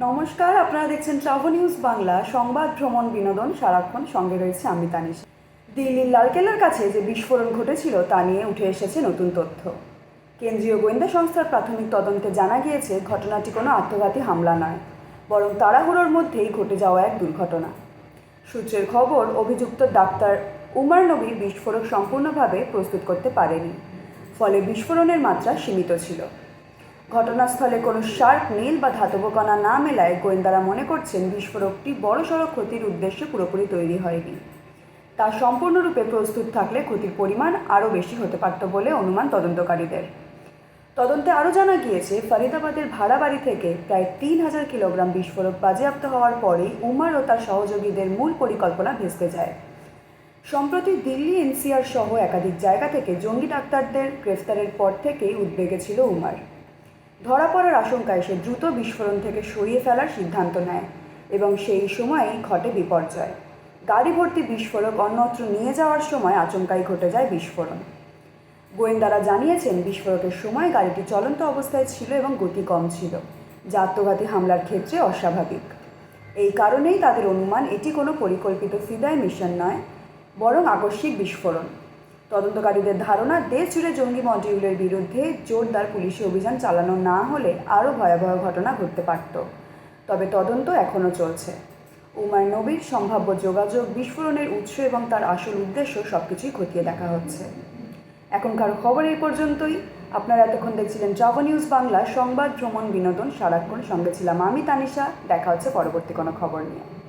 নমস্কার, আপনারা দেখছেন ট্রাভো নিউজ বাংলা। সংবাদ, ভ্রমণ, বিনোদন, সারাক্ষণ সঙ্গে রয়েছে আমি তানিশ। দিল্লির লালকেল্লার কাছে যে বিস্ফোরণ ঘটেছিল, তা নিয়ে উঠে এসেছে নতুন তথ্য। কেন্দ্রীয় গোয়েন্দা সংস্থার প্রাথমিক তদন্তে জানা গিয়েছে, ঘটনাটি কোনো আত্মঘাতী হামলা নয়, বরং তাড়াহুড়োর মধ্যেই ঘটে যাওয়া এক দুর্ঘটনা। সূত্রের খবর, অভিযুক্ত ডাক্তার উমার নবী বিস্ফোরক সম্পূর্ণভাবে প্রস্তুত করতে পারেনি, ফলে বিস্ফোরণের মাত্রা সীমিত ছিল। ঘটনাস্থলে কোনো শার্প নীল বা ধাতব কণা না মেলায় গোয়েন্দারা মনে করছেন বিস্ফোরকটি বড়সড় ক্ষতির উদ্দেশ্যে পুরোপুরি তৈরি হয়নি। তা সম্পূর্ণরূপে প্রস্তুত থাকলে ক্ষতির পরিমাণ আরও বেশি হতে পারত বলে অনুমান তদন্তকারীদের। তদন্তে আরও জানা গিয়েছে, ফরিদাবাদের ভাড়া বাড়ি থেকে প্রায় তিন হাজার কিলোগ্রাম বিস্ফোরক বাজেয়াপ্ত হওয়ার পরেই উমার ও তার সহযোগীদের মূল পরিকল্পনা ভেস্তে যায়। সম্প্রতি দিল্লি এনসিআর সহ একাধিক জায়গা থেকে জঙ্গি ডাক্তারদের গ্রেফতারের পর থেকেই উদ্বেগে ছিল উমার। ধরা পড়ার আশঙ্কায় সে দ্রুত বিস্ফোরণ থেকে সরিয়ে ফেলার সিদ্ধান্ত নেয় এবং সেই সময়েই ঘটে বিপর্যয়। গাড়ি ভর্তি বিস্ফোরক অন্যত্র নিয়ে যাওয়ার সময় আচমকাই ঘটে যায় বিস্ফোরণ। গোয়েন্দারা জানিয়েছেন, বিস্ফোরকের সময় গাড়িটি চলন্ত অবস্থায় ছিল এবং গতি কম ছিল। যা আত্মঘাতী হামলার ক্ষেত্রে অস্বাভাবিক। এই কারণেই তাদের অনুমান, এটি কোনো পরিকল্পিত ফিদায় মিশন নয়, বরং আকস্মিক বিস্ফোরণ। তদন্তকারীদের ধারণা দেশ জুড়ে জঙ্গি মডিউলের বিরুদ্ধে জোরদার পুলিশি অভিযান চালানো না হলে আরও ভয়াবহ ঘটনা ঘটতে পারত। তবে তদন্ত এখনও চলছে। উমার নবীর সম্ভাব্য যোগাযোগ বিস্ফোরণের উৎস এবং তার আসল উদ্দেশ্য সব কিছুই খতিয়ে দেখা হচ্ছে। এখনকার খবর এই পর্যন্তই। আপনারা এতক্ষণ দেখছিলেন ট্রাভো নিউজ বাংলা, সংবাদ, ভ্রমণ, বিনোদন, সারাক্ষণ সঙ্গে ছিলাম আমি, তানিশা। দেখা হচ্ছে পরবর্তী কোনো খবর নিয়ে।